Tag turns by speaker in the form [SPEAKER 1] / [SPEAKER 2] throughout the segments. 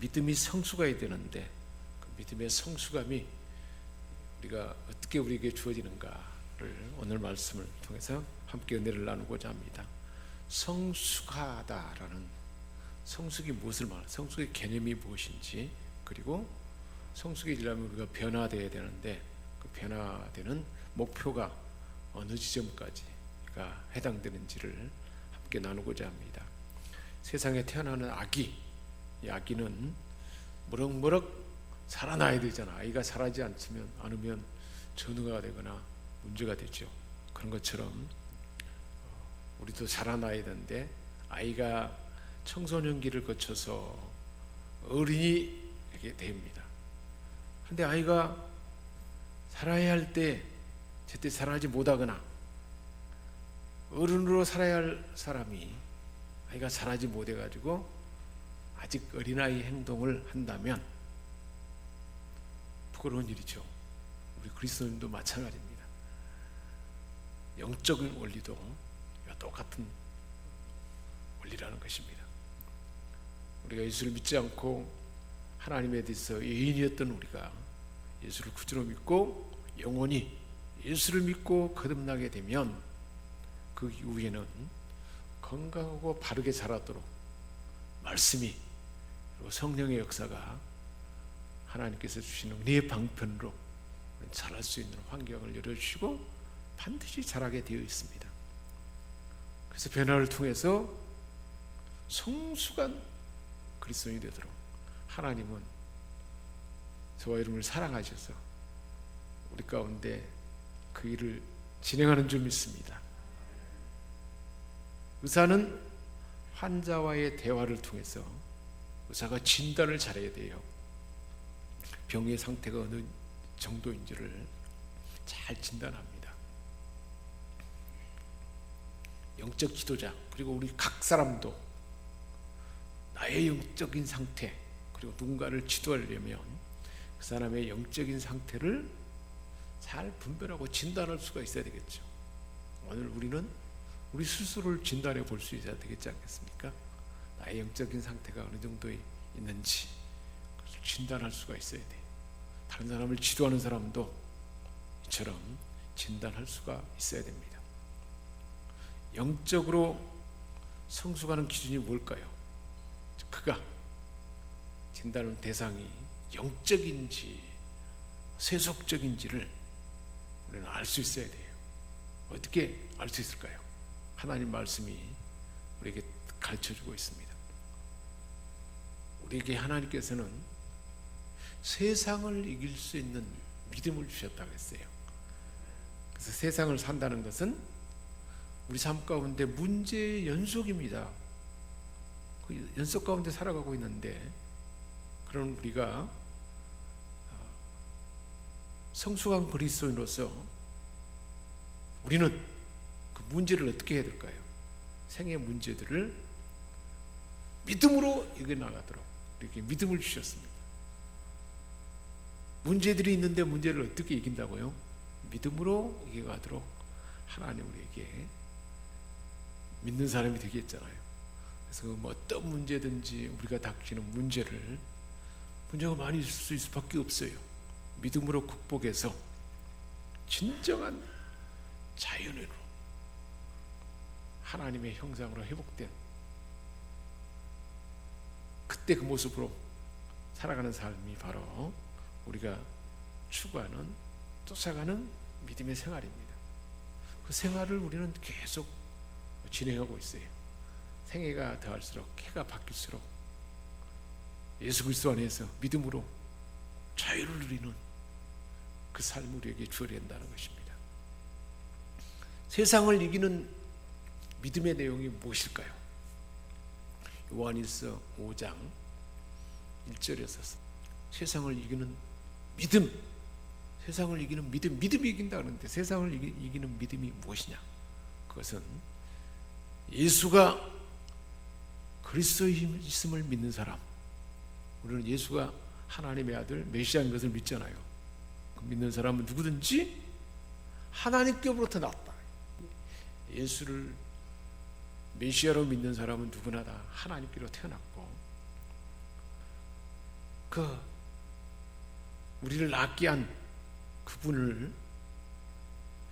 [SPEAKER 1] 믿음이 성숙해야 되는데 그 믿음의 성숙함이 우리가 어떻게 우리에게 주어지는가를 오늘 말씀을 통해서 함께 은혜를 나누고자 합니다. 성숙하다라는 성숙이 무엇을 말하? 성숙의 개념이 무엇인지 그리고 성숙해지려면 우리가 변화돼야 되는데 그 변화되는 목표가 어느 지점까지가 해당되는지를 함께 나누고자 합니다. 세상에 태어나는 아기, 이 아기는 무럭무럭 살아나야 되잖아. 아이가 살아지 않으면 않으면 전우가 되거나 문제가 되죠. 그런 것처럼 어, 우리도 살아나야 되는데 아이가 청소년기를 거쳐서 어린이 되게 됩니다. 그런데 아이가 살아야 할 때 제때 살아지 못하거나 어른으로 살아야 할 사람이 아이가 살아지 못해가지고 아직 어린아이 행동을 한다면 부끄러운 일이죠. 우리 그리스도인도 마찬가지입니다. 영적인 원리도 똑같은 원리라는 것입니다. 우리가 예수를 믿지 않고 하나님에 대해서 예인이었던 우리가 예수를 구주로 믿고 영원히 예수를 믿고 거듭나게 되면 그 이후에는 건강하고 바르게 자라도록 말씀이 성령의 역사가 하나님께서 주시는 은혜의 방편으로 자랄 수 있는 환경을 열어주시고 반드시 자라게 되어 있습니다. 그래서 변화를 통해서 성숙한 그리스도인이 되도록 하나님은 저와 여러분을 사랑하셔서 우리 가운데 그 일을 진행하는 줄 믿습니다. 의사는 환자와의 대화를 통해서 의사가 진단을 잘해야 돼요. 병의 상태가 어느 정도인지를 잘 진단합니다. 영적 지도자 그리고 우리 각 사람도 나의 영적인 상태 그리고 누군가를 지도하려면 그 사람의 영적인 상태를 잘 분별하고 진단할 수가 있어야 되겠죠. 오늘 우리는 우리 스스로를 진단해 볼 수 있어야 되겠지 않겠습니까? 나의 영적인 상태가 어느 정도 있는지 진단할 수가 있어야 돼. 다른 사람을 지도하는 사람도 이처럼 진단할 수가 있어야 됩니다. 영적으로 성숙하는 기준이 뭘까요? 그가 진단하는 대상이 영적인지 세속적인지를 우리는 알 수 있어야 돼요. 어떻게 알 수 있을까요? 하나님 말씀이 우리에게 가르쳐 주고 있습니다. 우리에게 하나님께서는 세상을 이길 수 있는 믿음을 주셨다고 했어요. 그래서 세상을 산다는 것은 우리 삶 가운데 문제의 연속입니다. 그 연속 가운데 살아가고 있는데 그런 우리가 성숙한 그리스도인으로서 우리는 그 문제를 어떻게 해야 될까요? 생의 문제들을 믿음으로 이겨나가도록 이렇게 믿음을 주셨습니다. 문제들이 있는데 문제를 어떻게 이긴다고요? 믿음으로 이겨가도록 하나님 우리에게 믿는 사람이 되게 했잖아요. 그래서 뭐 어떤 문제든지 우리가 닥치는 문제를 문제가 많이 있을 수 있을 밖에 없어요. 믿음으로 극복해서 진정한 자연으로 하나님의 형상으로 회복된 그때 그 모습으로 살아가는 삶이 바로 우리가 추구하는 쫓아가는 믿음의 생활입니다. 그 생활을 우리는 계속 진행하고 있어요. 생애가 더할수록 해가 바뀔수록 예수 그리스도 안에서 믿음으로 자유를 누리는 그 삶을 우리에게 주어낸다는 것입니다. 세상을 이기는 믿음의 내용이 무엇일까요? 요한일서 5장 1절에서 세상을 이기는 믿음, 세상을 이기는 믿음, 믿음이 이긴다 그러는데 세상을 이기, 는 믿음이 무엇이냐? 그것은 예수가 그리스도의 있음을 믿는 사람. 우리는 예수가 하나님의 아들 메시아인 것을 믿잖아요. 그 믿는 사람은 누구든지 하나님께로부터 났다. 예수를 메시아로 믿는 사람은 누구나 다 하나님께로 태어났고 그 우리를 낫게 한 그분을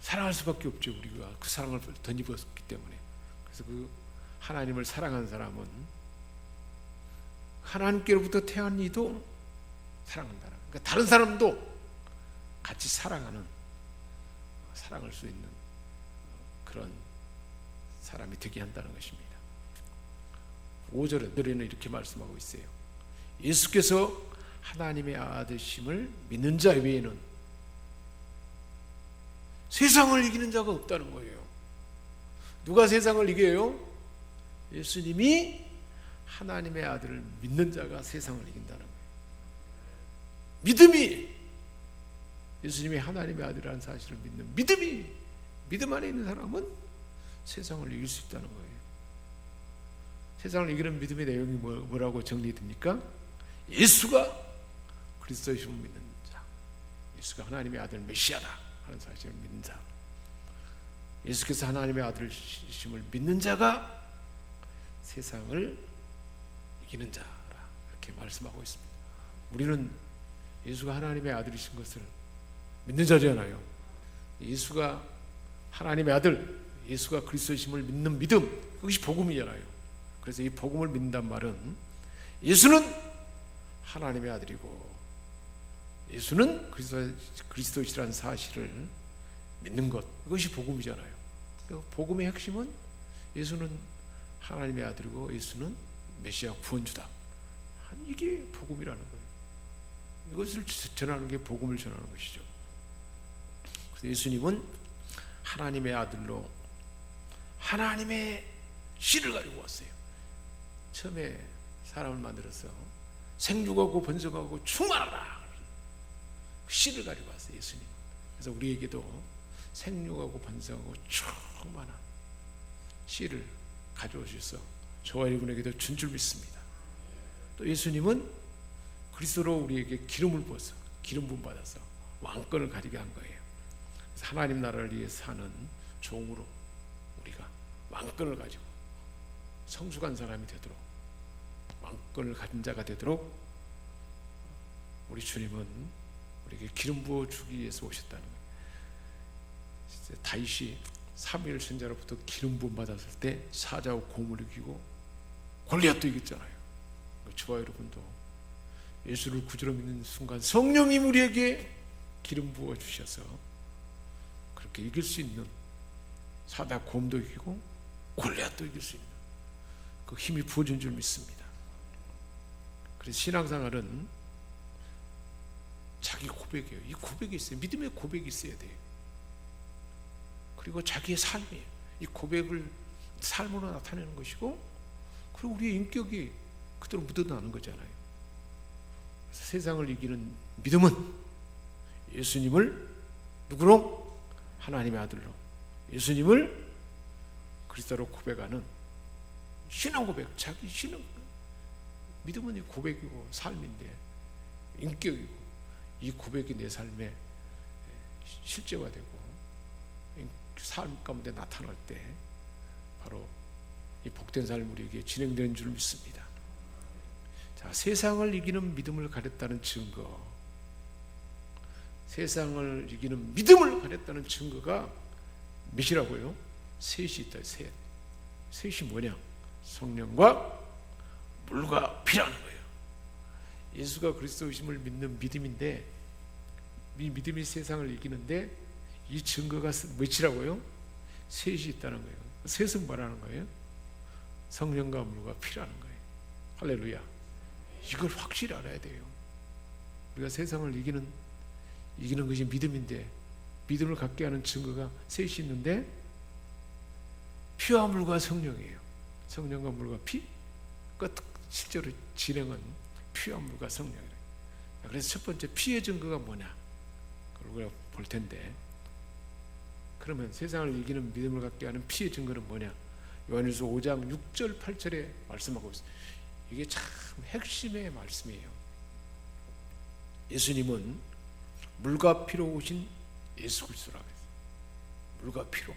[SPEAKER 1] 사랑할 수밖에 없죠. 우리가 그 사랑을 덧입었기 때문에. 그래서 그 하나님을 사랑한 사람은 하나님께로부터 태어난 이도 사랑한다. 그러니까 다른 사람도 같이 사랑하는 사랑할 수 있는 그런 사람이 되게 한다는 것입니다. 5절에는 이렇게 말씀하고 있어요. 예수께서 하나님의 아들심을 믿는 자 외에는 세상을 이기는 자가 없다는 거예요. 누가 세상을 이겨요? 예수님이 하나님의 아들을 믿는 자가 세상을 이긴다는 거예요. 믿음이 예수님이 하나님의 아들이라는 사실을 믿는 믿음이 믿음 안에 있는 사람은 세상을 이길 수 있다는 거예요. 세상을 이기는 믿음의 내용이 뭐- 뭐라고 정리됩니까? 예수가 그리스도의 힘을 믿는 자, 예수가 하나님의 아들 메시아다 하는 사실을 믿는 자, 예수께서 하나님의 아들심을 믿는 자가 세상을 이기는 자라 이렇게 말씀하고 있습니다. 우리는 예수가 하나님의 아들이신 것을 믿는 자잖아요. 예수가 하나님의 아들, 예수가 그리스도심을 믿는 믿음, 그것이 복음이잖아요. 그래서 이 복음을 믿는단 말은 예수는 하나님의 아들이고 예수는 그리스도, 그리스도시라는 사실을 믿는 것, 그것이 복음이잖아요. 그 복음의 핵심은 예수는 하나님의 아들이고 예수는 메시아 구원주다. 이게 복음이라는 거예요. 이것을 전하는 게 복음을 전하는 것이죠. 그래서 예수님은 하나님의 아들로 하나님의 씨를 가지고 왔어요. 처음에 사람을 만들어서 생육하고 번성하고 충만하라 씨를 가지고 왔어요. 예수님. 그래서 우리에게도 생육하고 번성하고 충만한 씨를 가져오셔서 저와 여러분에게도 준 줄 믿습니다. 또 예수님은 그리스도로 우리에게 기름을 부어서 기름 부음 받아서 왕권을 가지게 한 거예요. 하나님 나라를 위해 사는 종으로 왕권을 가지고 성숙한 사람이 되도록 왕권을 가진 자가 되도록 우리 주님은 우리에게 기름 부어 주기 위해서 오셨다는 거예요. 다윗이 사무엘 선자로부터 기름 부음 받았을 때 사자와 곰을 이기고 골리앗도 이겼잖아요. 저와 여러분도 예수를 구주로 믿는 순간 성령이 우리에게 기름 부어 주셔서 그렇게 이길 수 있는 사다 곰도 이기고 골리앗도 이길 수 있는 그 힘이 부어진 줄 믿습니다. 그래서 신앙생활은 자기 고백이에요. 이 고백이 있어요. 믿음의 고백이 있어야 돼요. 그리고 자기의 삶이에요. 이 고백을 삶으로 나타내는 것이고, 그리고 우리의 인격이 그대로 묻어나는 거잖아요. 세상을 이기는 믿음은 예수님을 누구로? 하나님의 아들로. 예수님을 그리스도로 고백하는 신앙 고백, 자기 신앙 믿음은 이 고백이고 삶인데 인격이고 이 고백이 내 삶에 실제화되고 삶 가운데 나타날 때 바로 이 복된 삶 우리에게 진행되는 줄 믿습니다. 자, 세상을 이기는 믿음을 가졌다는 증거. 세상을 이기는 믿음을 가졌다는 증거가 몇이라고요? 셋이 있다, 셋. 셋이 뭐냐? 성령과 물과 피라는 거예요. 예수가 그리스도이심을 믿는 믿음인데 이 믿음이 세상을 이기는데 이 증거가 몇이라고요? 셋이 있다는 거예요. 셋은 뭐라는 거예요? 성령과 물과 피라는 거예요. 할렐루야. 이걸 확실히 알아야 돼요. 우리가 세상을 이기는 이기는 것이 믿음인데 믿음을 갖게 하는 증거가 셋이 있는데 피와 물과 성령이에요. 성령과 물과 피. 그 실제로 진행은 피와 물과 성령이에요. 그래서 첫 번째 피의 증거가 뭐냐? 그걸 볼 텐데 그러면 세상을 이기는 믿음을 갖게 하는 피의 증거는 뭐냐? 요한일서 5장 6절 8절에 말씀하고 있어요. 이게 참 핵심의 말씀이에요. 예수님은 물과 피로 오신 예수 그리스도라고 했어요. 물과 피로.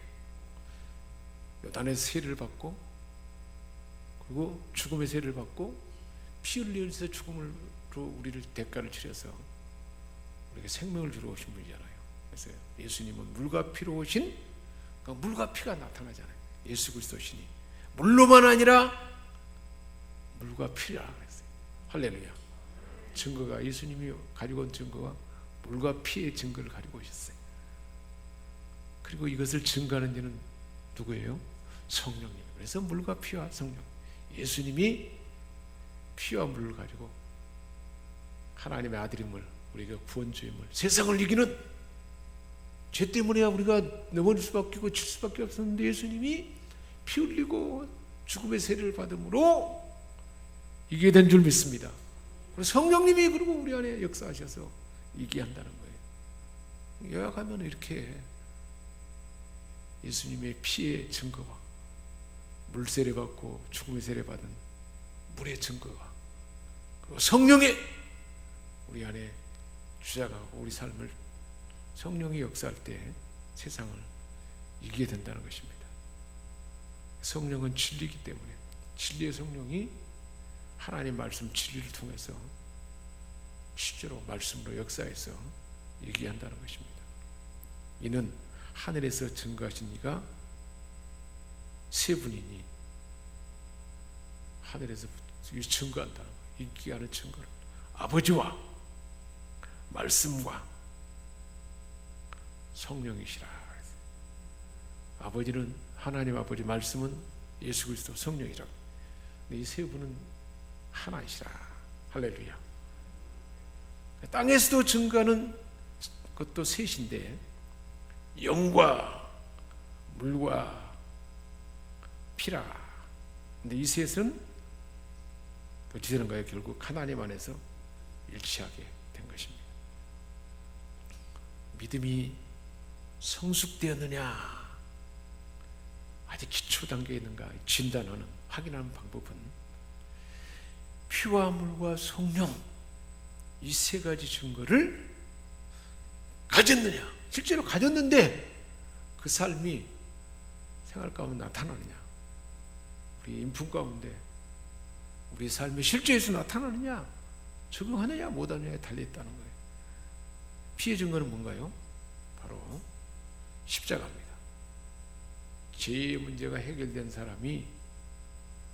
[SPEAKER 1] 요단의 세를 받고 그리고 죽음의 세를 받고 피 흘리면서 죽음으로 우리를 대가를 치러서 우리에게 생명을 주러 오신 분이잖아요. 그래서 예수님은 물과 피로 오신 그 물과 피가 나타나잖아요. 예수 그리스도시니 물로만 아니라 물과 피라 그랬어요. 할렐루야. 증거가 예수님이 가지고 온 증거가 물과 피의 증거를 가지고 오셨어요. 그리고 이것을 증거하는 이는 누구예요? 성령님. 그래서 물과 피와 성령. 예수님이 피와 물을 가지고 하나님의 아들임을 우리가 구원주임을 세상을 이기는 죄 때문에야 우리가 넘어질 수밖에 없고 칠 수밖에 없었는데 예수님이 피 흘리고 죽음의 세례를 받음으로 이게 된 줄 믿습니다. 성령님이 그리고 우리 안에 역사하셔서 이게 한다는 거예요. 요약하면 이렇게 예수님의 피의 증거와 물 세례 받고 죽음의 세례 받은 물의 증거가 그리고 성령의 우리 안에 주자가고 우리 삶을 성령이 역사할 때 세상을 이기게 된다는 것입니다. 성령은 진리이기 때문에 진리의 성령이 하나님 말씀 진리를 통해서 실제로 말씀으로 역사해서 얘기한다는 것입니다. 이는 하늘에서 증거하신 이가 세 분이니 하늘에서 증거한다는 거예요. 인기하는 증거를 아버지와 말씀과 성령이시라. 아버지는 하나님 아버지 말씀은 예수 그리스도 성령이라. 이세 분은 하나이시라. 할렐루야. 땅에서도 증거하는 것도 셋인데 영과 물과 피라. 근데 이 셋은 어찌되는 거예요? 결국 하나님 안에서 일치하게 된 것입니다. 믿음이 성숙되었느냐? 아직 기초 단계에 있는가 진단하는 확인하는 방법은 피와 물과 성령 이 세 가지 증거를 가졌느냐? 실제로 가졌는데 그 삶이 생활 가운데 나타나느냐? 우리 인품 가운데 우리 삶의 실제에서 나타나느냐? 적응하느냐 못하느냐에 달려있다는 거예요. 피해 증거는 뭔가요? 바로 십자가입니다. 죄의 문제가 해결된 사람이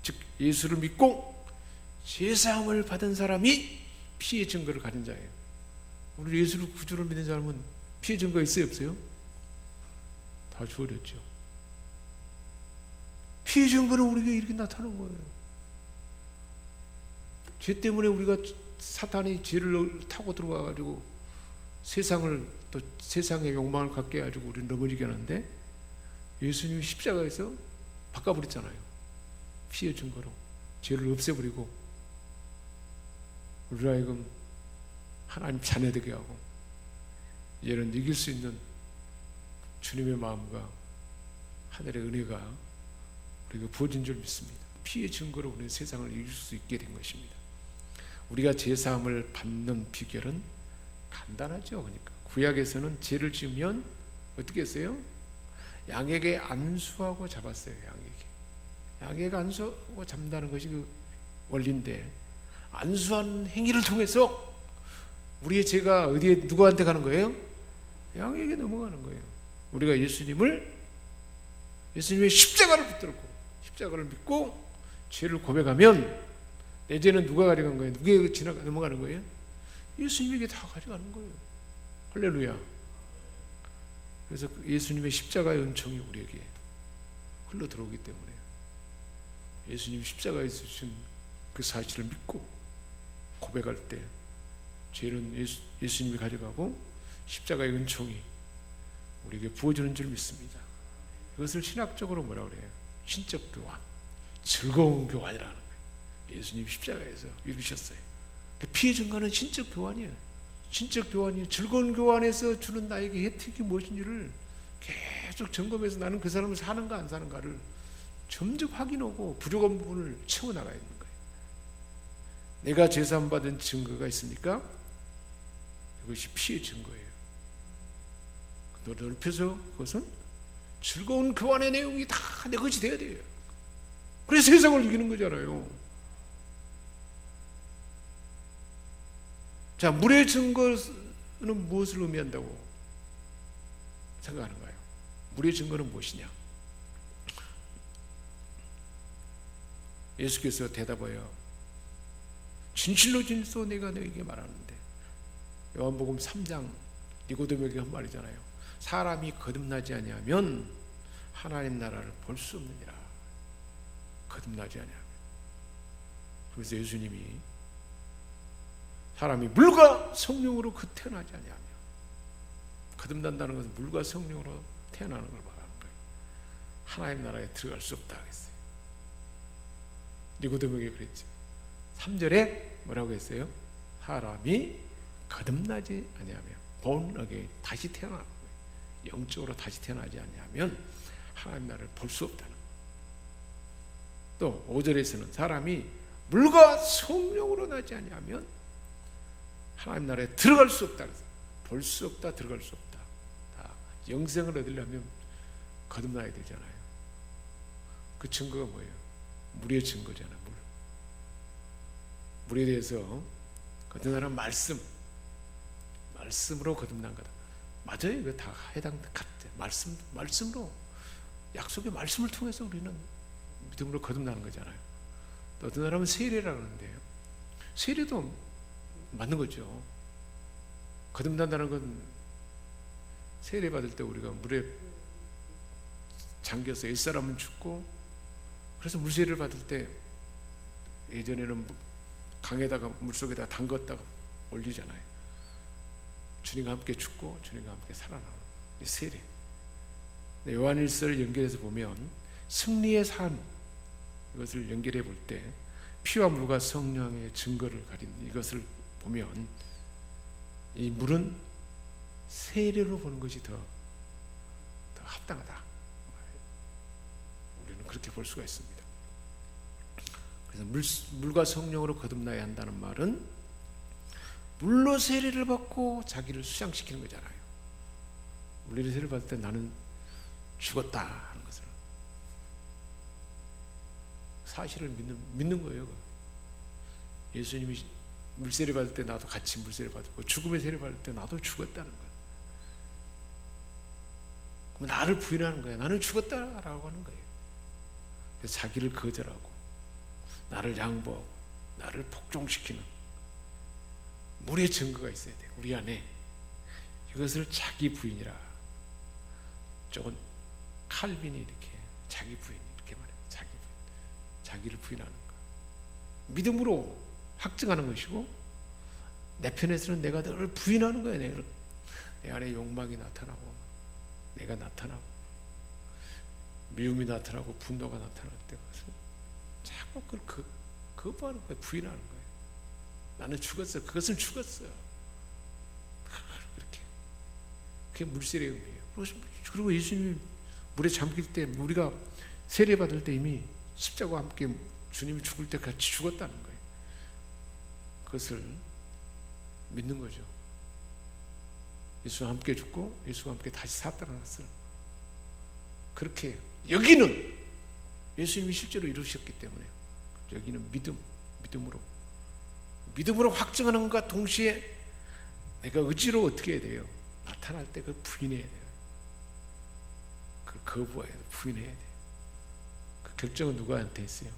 [SPEAKER 1] 즉 예수를 믿고 죄사함을 받은 사람이 피해 증거를 가진 자예요. 우리 예수를 구주로 믿는 사람은 피해 증거 있어요 없어요? 다 주어졌죠. 피해 증거는 우리에게 이렇게 나타나는 거예요. 죄 때문에 우리가 사탄이 죄를 타고 들어와 가지고 세상을 또 세상의 욕망을 갖게 해가지고 우리를 넘어지게 하는데 예수님이 십자가에서 바꿔버렸잖아요. 피해 증거로 죄를 없애버리고 우리 하여금 하나님 자녀 되게 하고 이제는 이길 수 있는 주님의 마음과 하늘의 은혜가 우리가 부어진 줄 믿습니다. 피해 증거로 우리는 세상을 이길 수 있게 된 것입니다. 우리가 제사함을 받는 비결은 간단하죠. 그러니까 구약에서는 죄를 지으면 어떻게 했어요? 양에게 안수하고 잡았어요. 양에게 양에게 안수하고 잡는다는 것이 그 원리인데 안수한 행위를 통해서 우리의 죄가 어디에 누구한테 가는 거예요? 양에게 넘어가는 거예요. 우리가 예수님을 예수님의 십자가를 붙들고 십자가를 믿고 죄를 고백하면 내 죄는 누가 가져간 거예요? 누구에게 지나 넘어가는 거예요? 예수님에게 다 가져가는 거예요. 할렐루야. 그래서 예수님의 십자가의 은총이 우리에게 흘러 들어오기 때문에 예수님 십자가에 주신 그 사실을 믿고 고백할 때 죄는 예수, 예수님이 가져가고 십자가의 은총이 우리에게 부어주는 줄 믿습니다. 이것을 신학적으로 뭐라 그래요? 신적 교환, 즐거운 교환이라는 거예요. 예수님 십자가에서 이루셨어요. 피해 증거는 신적 교환이에요. 신적 교환이 즐거운 교환에서 주는 나에게 혜택이 무엇인지를 계속 점검해서 나는 그 사람을 사는가 안 사는가를 점점 확인하고 부족한 부분을 채워나가야 되는 거예요. 내가 제사함 받은 증거가 있습니까? 이것이 피의 증거예요. 넓혀서 그것은 즐거운 교환의 내용이 다 내 것이 돼야 돼요. 그래서 세상을 이기는 거잖아요. 자, 물의 증거는 무엇을 의미한다고 생각하는 거예요? 물의 증거는 무엇이냐? 예수께서 대답하여 진실로 진실로 내가 너에게 말하는데 요한복음 3장 니고데모에게 한 말이잖아요. 사람이 거듭나지 아니하면 하나님 나라를 볼 수 없느니라. 거듭나지 아니하면. 그래서 예수님이 사람이 물과 성령으로 그 태어나지 아니하면 거듭난다는 것은 물과 성령으로 태어나는 걸 말하는 거예요. 하나님 나라에 들어갈 수 없다 그랬어요. 니고데모에게 그랬죠. 3절에 뭐라고 했어요? 사람이 거듭나지 아니하면 본어게 다시 거예요. 영적으로 다시 태어나지 아니하면 하나님 나라를 볼 수 없다는. 또 5절에서는 사람이 물과 성령으로 나지 아니하면 하나님 나라에 들어갈 수 없다. 볼 수 없다. 들어갈 수 없다. 다 영생을 얻으려면 거듭나야 되잖아요. 그 증거가 뭐예요? 물의 증거잖아. 물. 물에 대해서 거듭나는 말씀. 말씀으로 거듭난 거다. 맞아요. 이거 다 해당 같아. 말씀 말씀으로 약속의 말씀을 통해서 우리는 믿음으로 거듭나는 거잖아요. 또 어떤 사람은 세례라고 하는데요. 세례도 맞는 거죠. 거듭난다는 건 세례 받을 때 우리가 물에 잠겨서 옛사람은 죽고 그래서 물세례를 받을 때 예전에는 강에다가 물속에다 담갔다가 올리잖아요. 주님과 함께 죽고 주님과 함께 살아나는 이 세례. 요한일서를 연결해서 보면 승리의 삶 이것을 연결해 볼 때 피와 물과 성령의 증거를 가린 이것을 보면 이 물은 세례로 보는 것이 더, 더 합당하다. 우리는 그렇게 볼 수가 있습니다. 그래서 물, 물과 성령으로 거듭나야 한다는 말은 물로 세례를 받고 자기를 수장시키는 거잖아요. 물로 세례를 받을 때 나는 죽었다 하는 것을 사실을 믿는 믿는 거예요. 예수님이 물세례 받을 때 나도 같이 물세례 받고 죽음의 세례 받을 때 나도 죽었다는 거예요. 그럼 나를 부인하는 거야. 나는 죽었다라고 하는 거예요. 자기를 거절하고 나를 양보하고 나를 복종시키는 물의 증거가 있어야 돼. 우리 안에 이것을 자기 부인이라. 조금 칼빈이 이렇게 자기 부인 이렇게 말해요. 자기 부인. 자기를 부인하는 거. 믿음으로 확증하는 것이고 내 편에서는 내가 늘 부인하는 거야. 내, 내 안에 욕망이 나타나고 내가 나타나고 미움이 나타나고 분노가 나타날 때 그것을 자꾸 그, 거부하는 거야. 부인하는 거야. 나는 죽었어. 그것은 죽었어. 그렇게. 그게 물세례의 의미예요. 그리고 예수님이 물에 잠길 때 우리가 세례 받을 때 이미 십자가와 함께 주님이 죽을 때 같이 죽었다는 거예요. 그것을 믿는 거죠. 예수와 함께 죽고 예수와 함께 다시 살았다는 것을 그렇게 여기는 예수님이 실제로 이루셨기 때문에 여기는 믿음, 믿음으로 믿음으로 확증하는 것과 동시에 내가 의지로 어떻게 해야 돼요? 나타날 때 그 부인해야 돼요. 그 거부해야 돼, 부인해야 돼. 그 결정은 누구한테 있어요?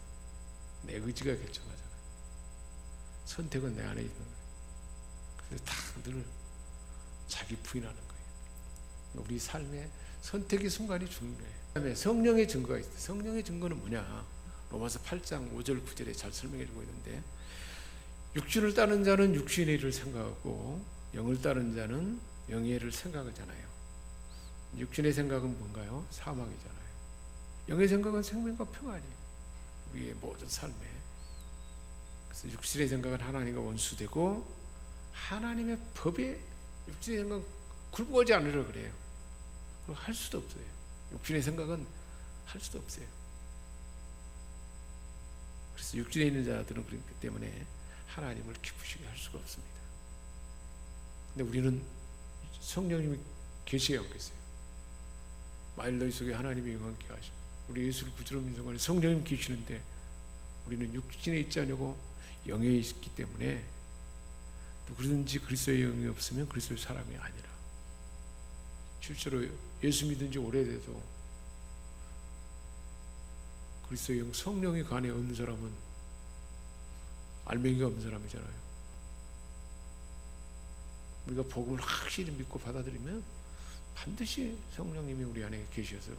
[SPEAKER 1] 내 의지가 결정하잖아. 선택은 내 안에 있는 거예요. 그래서 다늘 자기 부인하는 거예요. 우리 삶의 선택의 순간이 중요해요. 그다음에 성령의 증거가 있어요. 성령의 증거는 뭐냐? 로마서 8장 5절 9절에 잘 설명해 주고 있는데 육신을 따는 자는 육신의 일을 생각하고 영을 따는 자는 영의 일을 생각하잖아요. 육신의 생각은 뭔가요? 사망이잖아요. 영의 생각은 생명과 평안이에요. 우리의 모든 삶에. 그래서 육신의 생각은 하나님과 원수되고 하나님의 법에 육신의 생각 굴복하지 않으려 그래요. 할 수도 없어요. 육신의 생각은 할 수도 없어요. 그래서 육신에 있는 자들은 그렇기 때문에 하나님을 기쁘시게 할 수가 없습니다. 근데 우리는 성령님이 계시게 하고 있어요. 만일 너희 속에 하나님의 영광케 하시고 우리 예수를 구주로 순간에 성령님 계시는데 우리는 육신에 있지 않고 영에 있기 때문에 누구든지 그리스도의 영이 없으면 그리스도의 사람이 아니라 실제로 예수 믿은 지 오래돼도 그리스도의 영 성령이 간에 없는 사람은 알맹이가 없는 사람이잖아요. 우리가 복음을 확실히 믿고 받아들이면 반드시 성령님이 우리 안에 계셔서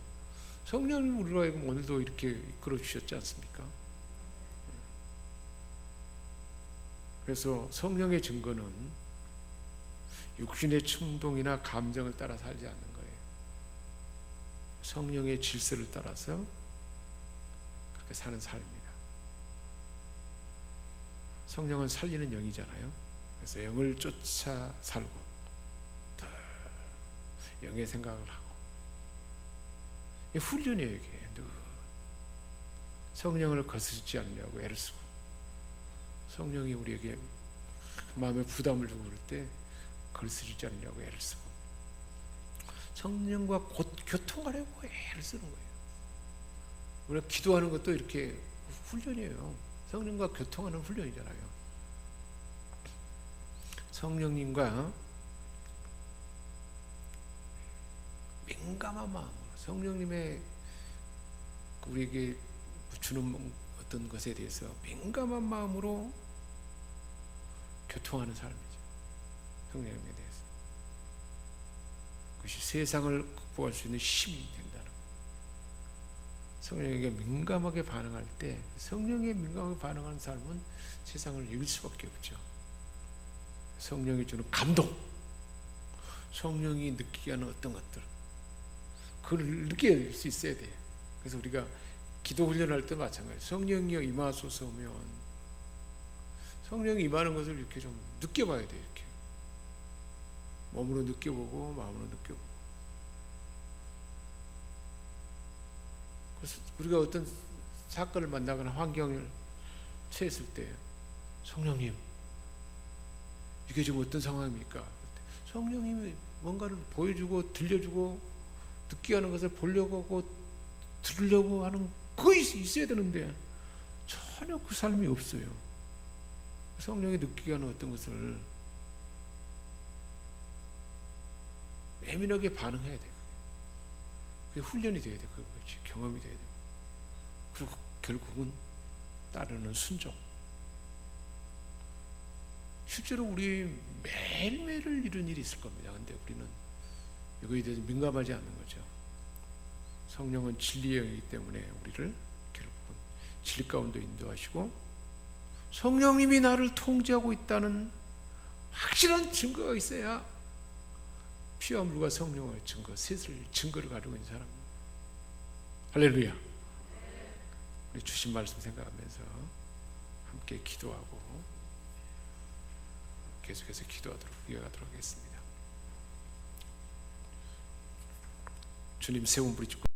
[SPEAKER 1] 성령님 우리로 하여금 오늘도 이렇게 이끌어 주셨지 않습니까? 그래서 성령의 증거는 육신의 충동이나 감정을 따라 살지 않는 거예요. 성령의 질서를 따라서 그렇게 사는 삶입니다. 성령은 살리는 영이잖아요. 그래서 영을 쫓아 살고 더 영의 생각을 하고 이 훈련이에요 이게 늘 성령을 거스르지 않으려고 애를 쓰고 성령이 우리에게 마음에 부담을 주고 그럴 때 거스르지 않으려고 애를 쓰고 성령과 곧 교통하려고 애를 쓰는 거예요. 우리가 기도하는 것도 이렇게 훈련이에요. 성령과 교통하는 훈련이잖아요. 성령님과 민감한 마음으로 성령님의 우리에게 주는 어떤 것에 대해서 민감한 마음으로 교통하는 삶이죠. 성령님에 대해서. 그것이 세상을 극복할 수 있는 힘이 거예요. 성령에게 민감하게 반응할 때 성령에 민감하게 반응하는 삶은 세상을 이길 수밖에 없죠. 성령이 주는 감동, 성령이 느끼게 하는 어떤 것들, 그걸 느낄 수 있어야 돼요. 그래서 우리가 기도 훈련할 때 마찬가지. 성령이 임하소서 하면 성령이 임하는 것을 이렇게 좀 느껴봐야 돼요. 이렇게 몸으로 느껴보고 마음으로 느껴보고. 그래서 우리가 어떤 사건을 만나거나 환경을 처했을 때 성령님 이게 지금 어떤 상황입니까? 성령님이 뭔가를 보여주고 들려주고 듣게 하는 것을 보려고 하고 들으려고 하는 그게 있어야 되는데 전혀 그 삶이 없어요. 성령이 느끼게 하는 어떤 것을 예민하게 반응해야. 그게 훈련이 돼야. 그것이 경험이 돼야 돼요. 그리고 결국은 따르는 순종. 실제로 우리 매일매일 이런 일이 있을 겁니다. 근데 우리는 이거에 대해서 민감하지 않는 거죠. 성령은 진리의 영이기 때문에 우리를 결국은 진리 가운데 인도하시고 성령님이 나를 통제하고 있다는 확실한 증거가 있어야 피와 물과 성령의 증거, 셋을 증거를 가지고 있는 사람입니다. 할렐루야. 우리 주신 말씀 생각하면서 함께 기도하고 계속해서 기도하도록 이어가도록 하겠습니다. 주님 세운 부리 짚고